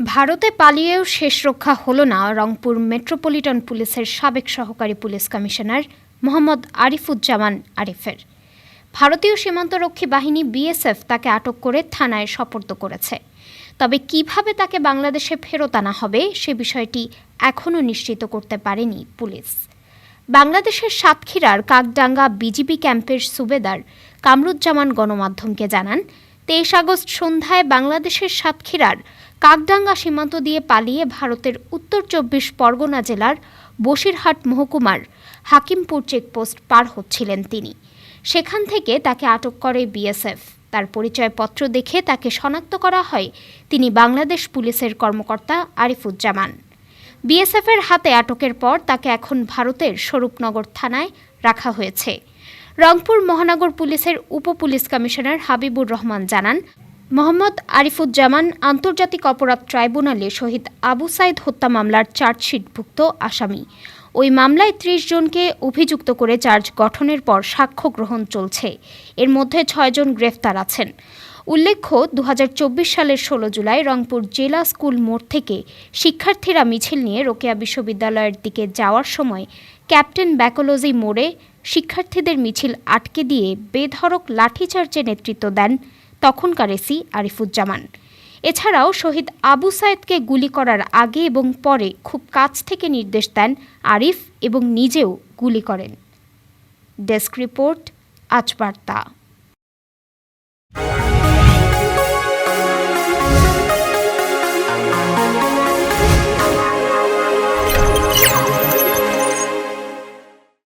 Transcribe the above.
ভারতে পালিয়েও শেষ রক্ষা হলো না রংপুর মেট্রোপলিটন পুলিশের সাবেক সহকারী পুলিশ কমিশনার মোহাম্মদ আরিফুজ্জামান আরিফের। ভারতীয় সীমান্তরক্ষী বাহিনী বিএসএফ তাকে আটক করে থানায় সোপর্দ করেছে। তবে কীভাবে তাকে বাংলাদেশে ফেরত আনা হবে সে বিষয়টি এখনও নিশ্চিত করতে পারেনি পুলিশ। বাংলাদেশের সাতক্ষীরার কাকডাঙ্গা বিজিবি ক্যাম্পের সুবেদার কামরুজ্জামান গণমাধ্যমকে জানান, তেইশ আগস্ট সন্ধ্যায় বাংলাদেশের সাতক্ষীরার কাকডাঙ্গা সীমান্ত দিয়ে পালিয়ে ভারতের উত্তর চব্বিশ পরগনা জেলার বসিরহাট মহকুমার হাকিমপুর চেকপোস্ট পার হচ্ছিলেন তিনি। সেখান থেকে তাকে আটক করে বিএসএফ। তার পরিচয়পত্র দেখে তাকে শনাক্ত করা হয় তিনি বাংলাদেশ পুলিশের কর্মকর্তা আরিফুজ্জামান। বিএসএফের হাতে আটকের পর তাকে এখন ভারতের স্বরূপনগর থানায় রাখা হয়েছে। রংপুর মহানগর পুলিশের উপ পুলিশ কমিশনার হাবিবুর রহমান জানান মোহাম্মদ আরিফুজ্জামান আন্তর্জাতিক অপরাধ ট্রাইব্যুনালে শহীদ আবু সাইদ হত্যা মামলার চার্জশিটভুক্ত আসামি। ওই মামলায় ত্রিশ জনকে অভিযুক্ত করে চার্জ গঠনের পর সাক্ষ্য গ্রহণ চলছে। এর মধ্যে ছয়জন গ্রেফতার আছেন। উল্লেখ্য দু হাজার চব্বিশ সালের ষোলো জুলাই রংপুর জেলা স্কুল মোড় থেকে শিক্ষার্থীরা মিছিল নিয়ে রোকেয়া বিশ্ববিদ্যালয়ের দিকে যাওয়ার সময় ক্যাপ্টেন ব্যাকোলজি মোড়ে শিক্ষার্থীদের মিছিল আটকে দিয়ে বেধড়ক লাঠিচার্জে নেতৃত্ব দেন তখনকার এসি আরিফুজ্জামান। এছাড়াও শহীদ আবু সায়েদকে গুলি করার আগে এবং পরে খুব কাছ থেকে নির্দেশ দেন আরিফ এবং নিজেও গুলি করেন। ডেস্ক রিপোর্ট, আজ বার্তা।